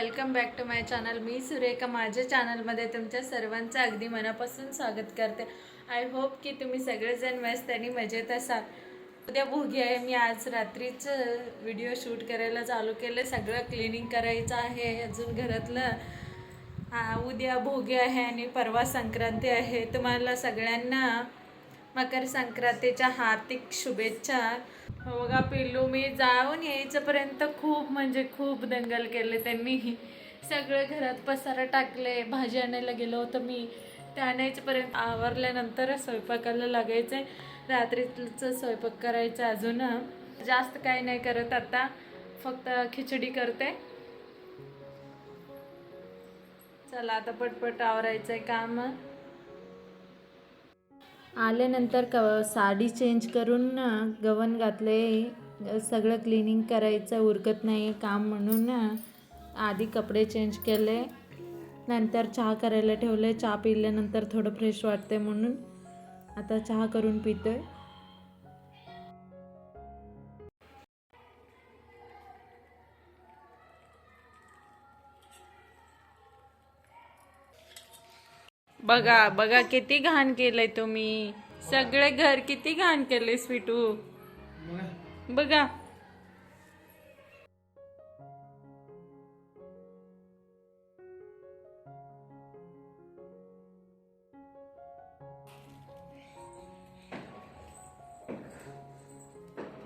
Welcome back to my channel. मी सुरेखा. माझ्या चॅनलमध्ये तुमच्या सर्वांचं अगदी मनापासून स्वागत करते. आय होप की तुम्ही सगळेजण मस्त आणि मजेत असाल. उद्या भोगी आहे. मी आज रात्रीचं व्हिडिओ शूट करायला चालू केलं. सगळं क्लिनिंग करायचं आहे अजून घरातलं. हा उद्या भोगी आहे आणि परवा संक्रांती आहे. तुम्हाला सगळ्यांना मकर संक्रांतीच्या हार्दिक शुभेच्छा. हो, बघा पिल्लू मी जाऊन यायचंपर्यंत खूप म्हणजे खूप दंगल केले त्यांनी. सगळे घरात पसारा टाकले भाजी आणायला गेलो होतं मी. ते आणायच्यापर्यंत आवरल्यानंतर स्वयंपाकाला लागायचं. आहे रात्रीचं स्वयंपाक करायचं अजून. जास्त काही नाही करत आता फक्त खिचडी करते. चला आता पटपट आवरायचं आहे काम. आल्यानंतर क साडी चेंज करून ना गवन घातले. सगळं क्लिनिंग करायचं उरकत नाही काम म्हणून आधी कपडे चेंज केले. नंतर चहा करायला ठेवले. चहा पिल्यानंतर थोडं फ्रेश वाटते म्हणून. आता चहा करून पितोय. बघा बघा किती घाण केलंय तुम्ही. सगळे घर किती घाण केले स्वीटू. बघा.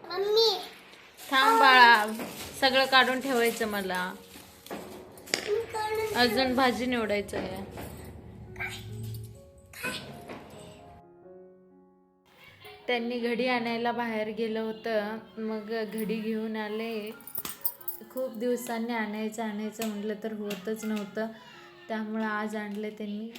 मम्मी. थांब बाळा सगळं काढून ठेवायचं मला. अजून भाजी निवडायचं आहे त्यांनी घडी आणायला बाहेर गेलं होतं. मग घडी घेऊन आले. खूप दिवसांनी आणायचं आणायचं म्हटलं तर होतच नव्हतं. त्यामुळं आज आणले त्यांनी.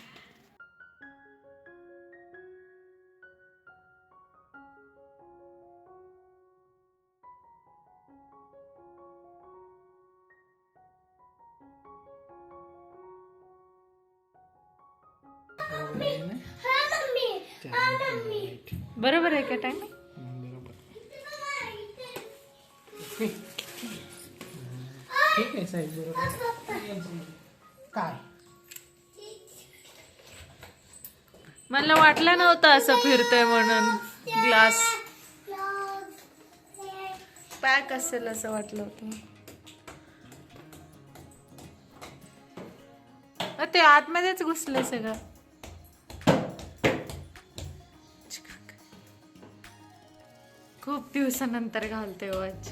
बरोबर आहे का टाइम ठीक आहे साहेब बरोबर काय मला वाटलं नव्हतं असं फिरतंय म्हणून ग्लास. पॅक असेल असं वाटलं होतं. ते आतमध्येच घुसले सगळं. खूप दिवसानंतर घालते हो वॉच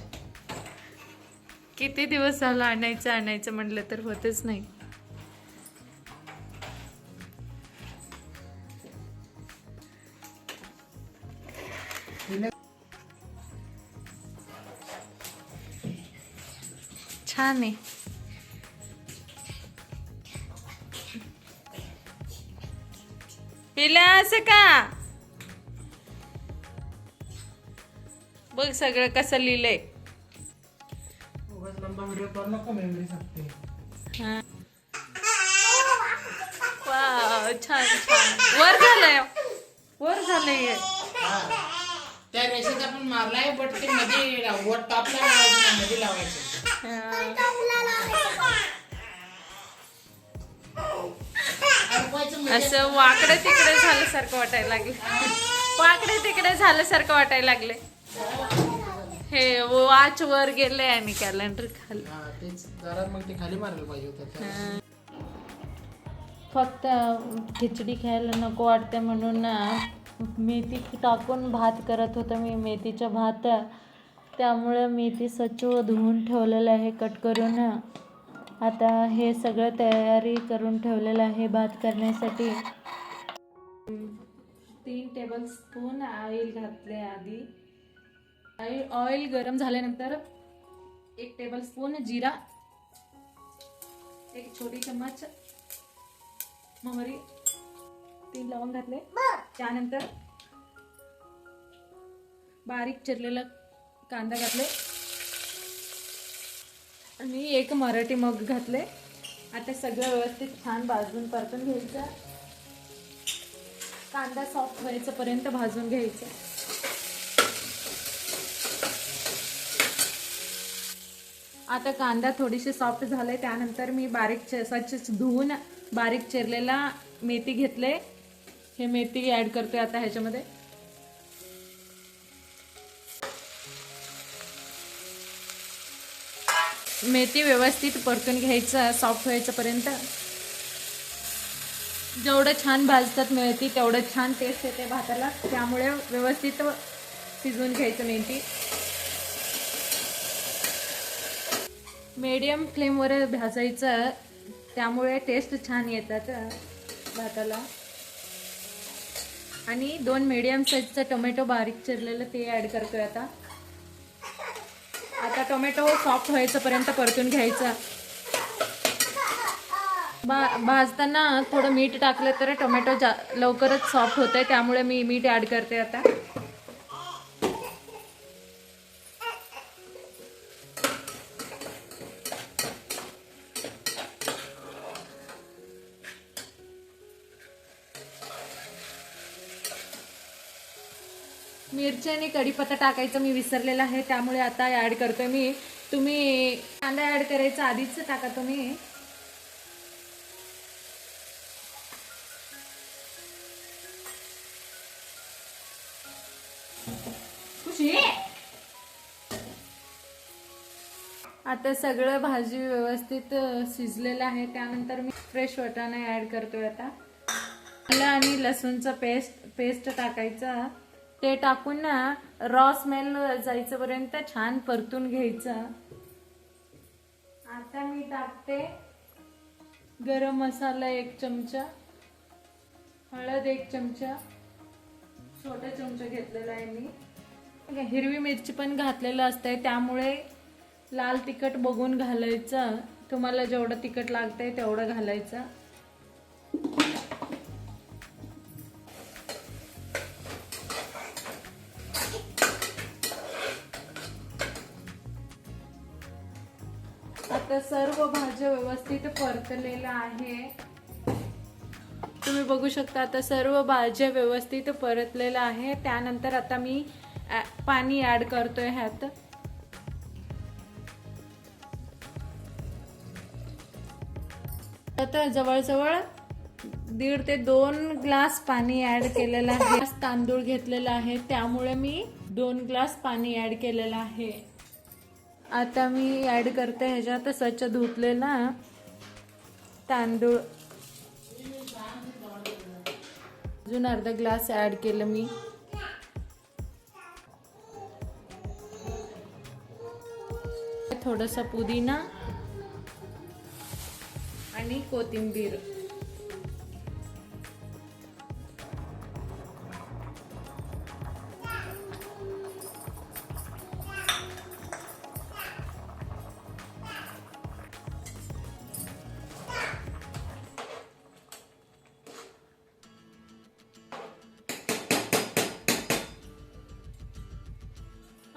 किती दिवस झालं आणायचं आणायचं म्हटलं तर होतच नाही. छान आहे. पिल्या असं का? बघ सगळं कसं लिहिलंय. हा. छान छान. वर झालंय. वर झालंय त्या रेषेत आपण मारलाय बट ते मध्ये वर टॉपला लावायचं मध्ये लावायचं. मध्ये. असं वाकडे तिकडे झाल्यासारखं वाटायला लागले. वाकडे तिकडे झाल्यासारखं वाटायला लागले हे वाच वर गेले आणि कॅलेंडर खाली. हा, तेच. मग ते खाली मारायला पाहिजे होतं. त्या- फक्त खिचडी खायला नको वाटते म्हणून ना मेथी टाकून भात करत होतं मी मेथीचा भात. त्यामुळे मेथी स्वच्छ धुवून ठेवलेलं आहे कट करून. आता हे सगळं तयारी करून ठेवलेलं आहे भात करण्यासाठी. तीन टेबल स्पून ऑइल घातले आधी. ऑइल गरम झाल्यानंतर एक टेबल स्पून जिरा एक छोटी चम्मच मोहरी तीन लवंग घातले. त्यानंतर बारीक चिरलेला कांदा घातले. आणि एक मराठी मग घातले. आता सगळं व्यवस्थित छान भाजून परतून घ्यायचं. कांदा सॉफ्ट व्हायचं भाजून घ्यायचं. आता कांदा थोडीशी सॉफ्ट झाले त्यानंतर मी बारीक चे- स्वच्छ धुवून बारीक चिरलेला मेथी घेतले हे मेथी ॲड करतोय आता ह्याच्यामध्ये. मेथी व्यवस्थित परतून घ्यायचं सॉफ्ट व्हायचंपर्यंत. जेवढं छान भाजतात मेथी तेवढं छान टेस्ट येते भाताला. त्यामुळे व्यवस्थित शिजवून घ्यायचं मेथी. मीडियम फ्लेमवर भाजायचं. त्यामुळे टेस्ट छान येतात भाताला. आणि दोन मीडियम साईजचं टोमॅटो बारीक चिरलेलं ते ॲड करतोय आता. आता टोमॅटो सॉफ्ट व्हायचंपर्यंत परतून घ्यायचं. बा भाजताना थोडं मीठ टाकलं तर टोमॅटो जा लवकरच सॉफ्ट होतं आहे त्यामुळे मी मीठ ॲड करते आता. मिरची आणि कढीपत्ता टाकायचं मी विसरलेलं आहे त्यामुळे आता ॲड करतोय मी. तुम्ही कांदा ॲड करायचा आधीच टाका तुम्ही. आता सगळं भाजी व्यवस्थित शिजलेलं आहे त्यानंतर मी फ्रेश वटाणा ॲड करतोय आता. आलं आणि लसूणचं पेस्ट पेस्ट टाकायचं. ते टाकून ना रॉ स्मेल जायचंपर्यंत छान परतून घ्यायचं. आता मी टाकते गरम मसाला एक चमचा हळद एक चमचा छोटा चमचा घेतलेला आहे मी. हिरवी मिरची पण घातलेलं असतंय त्यामुळे लाल तिखट बघून घालायचं. तुम्हाला जेवढं तिखट लागतंय तेवढं घालायचं. सर्व भाज्या व्यवस्थित परतलेल्या आहे. तुम्ही बघू शकता आता सर्व भाज्या व्यवस्थित परतलेल्या आहे. त्यानंतर आता मी पाणी ॲड करतोय ह्यात. आता जवळजवळ दीड ते दोन ग्लास पाणी ॲड केलेलं आहे. ग्लास तांदूळ घेतलेला आहे. त्यामुळे मी दोन ग्लास पाणी ॲड केलेलं आहे. आता मी ॲड करते ह्याच्यात स्वच्छ धुतलेला तांदूळ. अजून अर्धा ग्लास ॲड केलं मी. थोडासा पुदिना आणि कोथिंबीर.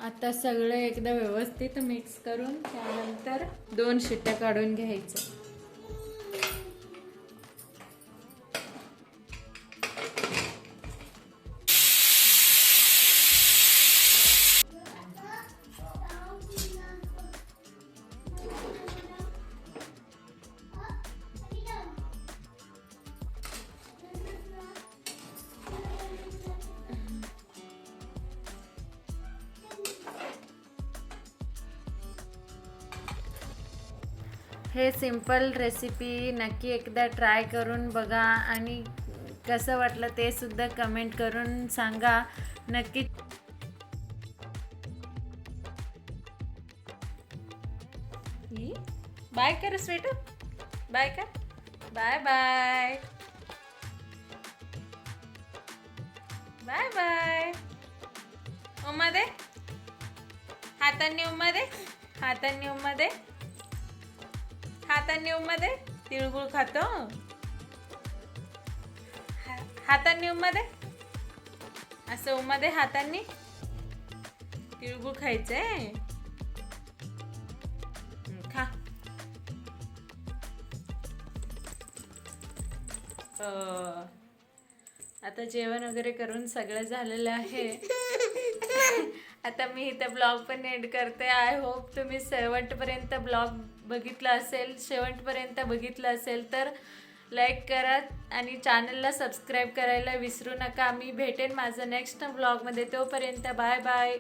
आता सगळं एकदा व्यवस्थित मिक्स करून त्यानंतर दोन शिट्ट्या काढून घ्यायचं. हे सिंपल रेसिपी नक्की एकदा ट्राय करून बघा आणि कसं वाटलं ते सुद्धा कमेंट करून सांगा. नक्की बाय कर स्वेटू बाय कर. बाय बाय बाय बाय उम्मा दे. हातांनी उम्मा दे. हातांनी उम्मा दे. हातांनी उम्मा मध्ये? तिळगुळ खातो. हातांनी उम्मा असं मध्ये हातांनी? तिळगुळ खायचंय. खा. आता जेवण वगैरे करून सगळं झालेलं आहे. आता मी इथं ब्लॉग पण एंड करते. आय होप तुम्ही शेवटपर्यंत ब्लॉग बघितला असेल शेवटपर्यंत बघितलं असेल तर लाईक करा आणि चॅनलला सबस्क्राईब करायला विसरू नका. मी भेटेन माझं नेक्स्ट ब्लॉगमध्ये तोपर्यंत बाय बाय